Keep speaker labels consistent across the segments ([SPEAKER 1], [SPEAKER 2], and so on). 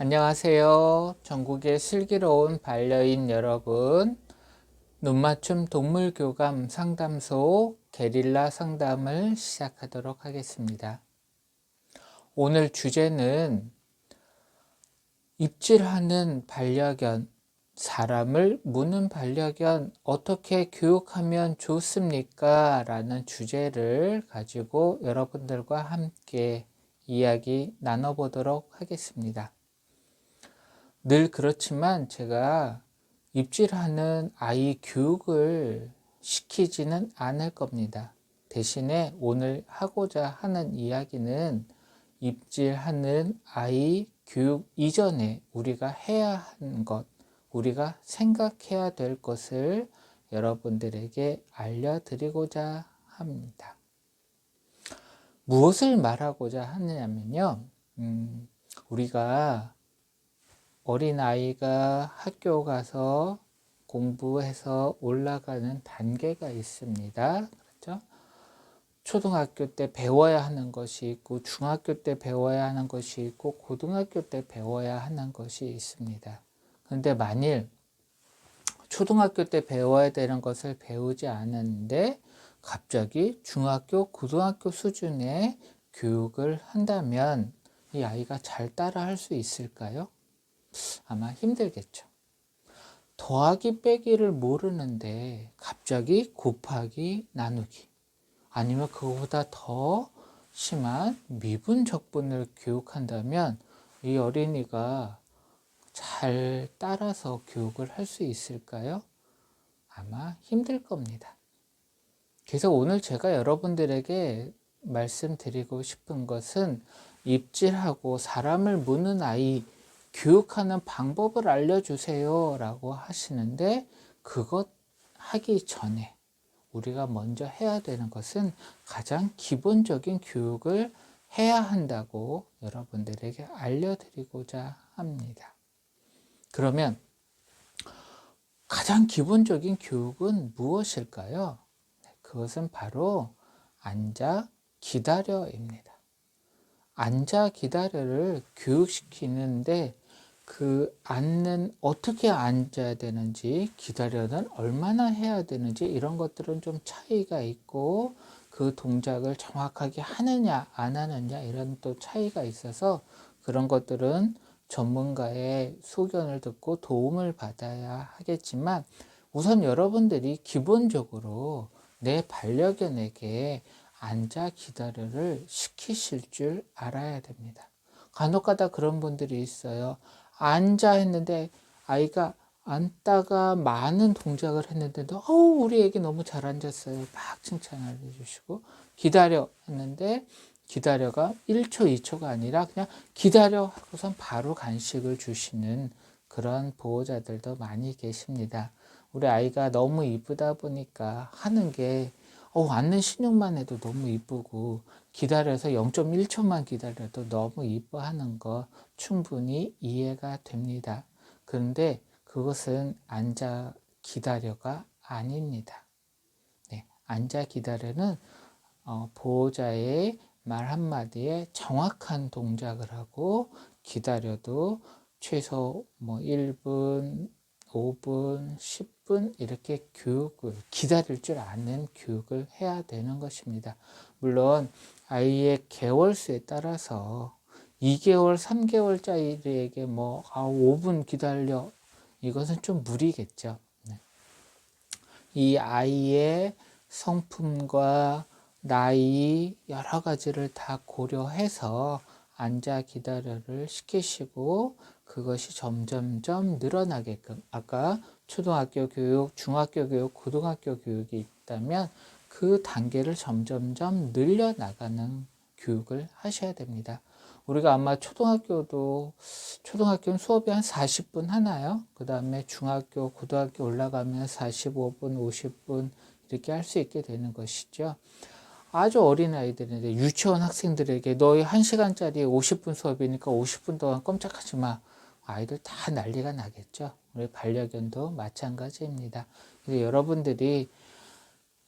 [SPEAKER 1] 안녕하세요. 전국의 슬기로운 반려인 여러분. 눈맞춤 동물교감 상담소 게릴라 상담을 시작하도록 하겠습니다. 오늘 주제는 입질하는 반려견, 사람을 무는 반려견 어떻게 교육하면 좋습니까? 라는 주제를 가지고 여러분들과 함께 이야기 나눠보도록 하겠습니다. 늘 그렇지만 제가 입질하는 아이 교육을 시키지는 않을 겁니다. 대신에 오늘 하고자 하는 이야기는 입질하는 아이 교육 이전에 우리가 해야 하는 것, 우리가 생각해야 될 것을 여러분들에게 알려드리고자 합니다. 무엇을 말하고자 하느냐면요. 음, 우리가 어린아이가 학교 가서 공부해서 올라가는 단계가 있습니다. 그렇죠? 초등학교 때 배워야 하는 것이 있고, 중학교 때 배워야 하는 것이 있고, 고등학교 때 배워야 하는 것이 있습니다. 그런데 만일 초등학교 때 배워야 되는 것을 배우지 않았는데, 갑자기 중학교, 고등학교 수준의 교육을 한다면 이 아이가 잘 따라 할 수 있을까요? 아마 힘들겠죠. 더하기 빼기를 모르는데 갑자기 곱하기 나누기 아니면 그거보다 더 심한 미분 적분을 교육한다면 이 어린이가 잘 따라서 교육을 할 수 있을까요? 아마 힘들 겁니다. 그래서 오늘 제가 여러분들에게 말씀드리고 싶은 것은 입질하고 사람을 무는 아이 교육하는 방법을 알려주세요 라고 하시는데 그것 하기 전에 우리가 먼저 해야 되는 것은 가장 기본적인 교육을 해야 한다고 여러분들에게 알려드리고자 합니다. 그러면 가장 기본적인 교육은 무엇일까요? 네, 그것은 바로 앉아 기다려입니다. 앉아 기다려를 교육시키는데 그 앉는 어떻게 앉아야 되는지 기다려는 얼마나 해야 되는지 이런 것들은 좀 차이가 있고 그 동작을 정확하게 하느냐 안 하느냐 이런 또 차이가 있어서 그런 것들은 전문가의 소견을 듣고 도움을 받아야 하겠지만 우선 여러분들이 기본적으로 내 반려견에게 앉아 기다려를 시키실 줄 알아야 됩니다. 간혹 가다 그런 분들이 있어요. 앉아 했는데 아이가 앉다가 많은 동작을 했는데도 어우 우리 애기 너무 잘 앉았어요. 막 칭찬을 해주시고 기다려 했는데 기다려가 1초 2초가 아니라 그냥 기다려 하고선 바로 간식을 주시는 그런 보호자들도 많이 계십니다. 우리 아이가 너무 이쁘다 보니까 하는 게 어, 앉는 신용만 해도 너무 이쁘고 기다려서 0.1초만 기다려도 너무 이뻐하는 거 충분히 이해가 됩니다. 그런데 그것은 앉아 기다려가 아닙니다. 네, 앉아 기다려는 어, 보호자의 말 한마디에 정확한 동작을 하고 기다려도 최소 뭐 1분, 5분, 10분 이렇게 교육을 기다릴 줄 아는 교육을 해야 되는 것입니다. 물론 아이의 개월수에 따라서 2개월, 3개월짜리에게 뭐, 아, 5분 기다려. 이것은 좀 무리겠죠. 네. 이 아이의 성품과 나이, 여러 가지를 다 고려해서 앉아 기다려를 시키시고 그것이 점점점 늘어나게끔 아까 초등학교 교육, 중학교 교육, 고등학교 교육이 있다면 그 단계를 점점점 늘려나가는 교육을 하셔야 됩니다. 우리가 아마 초등학교도 초등학교는 수업이 한 40분 하나요? 그 다음에 중학교, 고등학교 올라가면 45분, 50분 이렇게 할 수 있게 되는 것이죠. 아주 어린 아이들인데 유치원 학생들에게 너희 1시간짜리 50분 수업이니까 50분 동안 꼼짝하지 마. 아이들 다 난리가 나겠죠. 우리 반려견도 마찬가지입니다. 여러분들이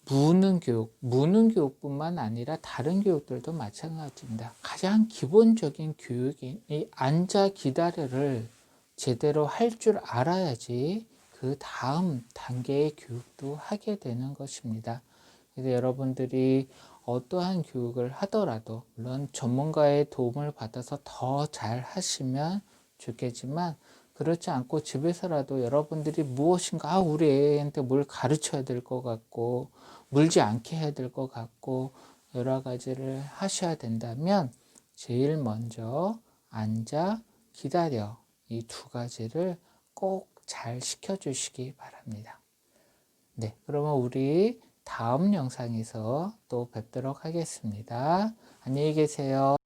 [SPEAKER 1] 무능 교육, 무능 교육뿐만 아니라 다른 교육들도 마찬가지입니다. 가장 기본적인 교육인 이 앉아 기다려를 제대로 할 줄 알아야지 그 다음 단계의 교육도 하게 되는 것입니다. 그래서 여러분들이 어떠한 교육을 하더라도 물론 전문가의 도움을 받아서 더 잘 하시면 좋겠지만 그렇지 않고 집에서라도 여러분들이 무엇인가 아, 우리 애한테 뭘 가르쳐야 될 것 같고 물지 않게 해야 될 것 같고 여러 가지를 하셔야 된다면 제일 먼저 앉아 기다려 이 두 가지를 꼭 잘 시켜주시기 바랍니다. 네, 그러면 우리 다음 영상에서 또 뵙도록 하겠습니다. 안녕히 계세요.